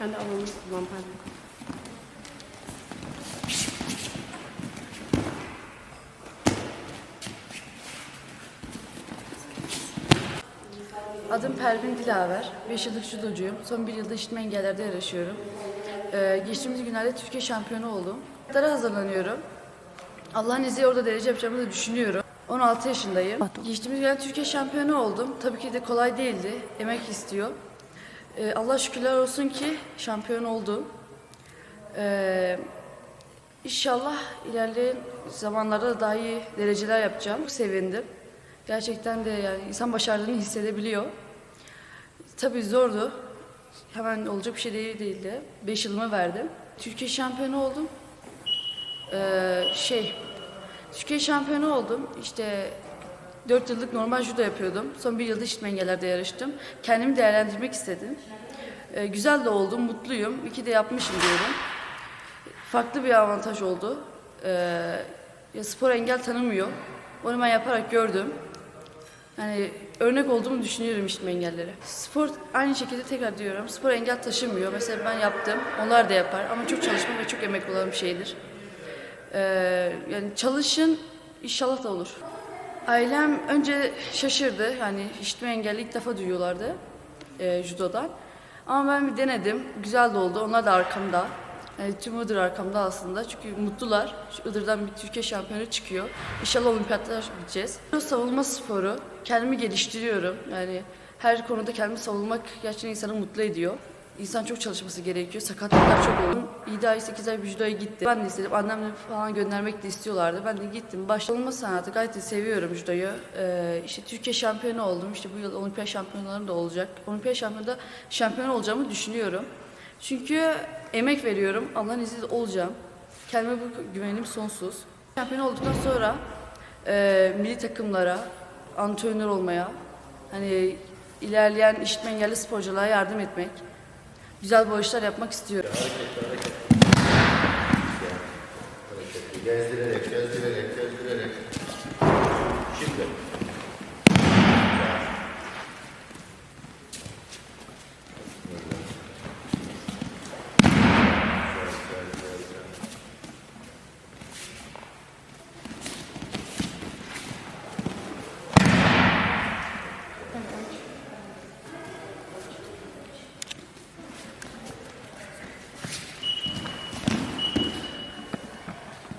Ben de alanı kullan pardon. Adım Pervin Dilaver. 5 yıllık judocuyum. Son bir yılda işitme engellerde yarışıyorum. Ee, geçtiğimiz günlerde Türkiye şampiyonu oldum. Dara hazırlanıyorum. Allah'ın izniyle orada derece yapacağımı da düşünüyorum. 16 yaşındayım. Geçtiğimiz günlerde Türkiye şampiyonu oldum. Tabii ki de kolay değildi. Emek istiyor. Ee, Allah şükürler olsun ki şampiyon oldum. Ee, İnşallah ilerleyen zamanlarda da daha iyi dereceler yapacağım. Sevindim. Gerçekten de yani insan başardığını hissedebiliyor. Tabii zordu. Hemen olacak bir şey değil değildi. Beş yılımı verdim. Türkiye şampiyonu oldum. Ee, şey, Türkiye şampiyonu oldum. İşte dört yıllık normal judo yapıyordum. Son bir yılda işitme engellerde yarıştım. Kendimi değerlendirmek istedim. Ee, güzel de oldum, mutluyum. İki de yapmışım diyorum farklı bir avantaj oldu. Ee, ya spor engel tanımıyor. Onu ben yaparak gördüm. Yani örnek olduğumu düşünüyorum işte engellere. Spor aynı şekilde tekrar diyorum. Spor engel taşımıyor. Mesela ben yaptım. Onlar da yapar. Ama çok çalışma ve çok emek olan bir şeydir. Ee, yani çalışın inşallah da olur. Ailem önce şaşırdı. Yani işitme engelli ilk defa duyuyorlardı e, judodan. Ama ben bir denedim. Güzel de oldu. Onlar da arkamda. Yani tüm Iğdır arkamda aslında. Çünkü mutlular. Şu Iğdır'dan bir Türkiye şampiyonu çıkıyor. İnşallah olimpiyatlara gideceğiz. Savunma sporu. Kendimi geliştiriyorum. Yani her konuda kendimi savunmak gerçekten insanı mutlu ediyor. İnsan çok çalışması gerekiyor. Sakatlıklar çok oldu. 7 ay 8 ay bir judoya gitti. Ben de istedim. Annemle falan göndermek de istiyorlardı. Ben de gittim. Başlama sanatı gayet de seviyorum judoyu. Ee, işte Türkiye şampiyonu oldum. İşte bu yıl olimpiyat şampiyonlarım da olacak. Olimpiyat şampiyonunda şampiyon olacağımı düşünüyorum. Çünkü emek veriyorum. Allah'ın izniyle olacağım. Kendime bu güvenim sonsuz. Şampiyon olduktan sonra e, milli takımlara, antrenör olmaya, hani ilerleyen işitme engelli sporculara yardım etmek, güzel boyuşlar yapmak istiyorum. Hareket, hareket. Gezdirerek, gezdirerek, gezdirerek.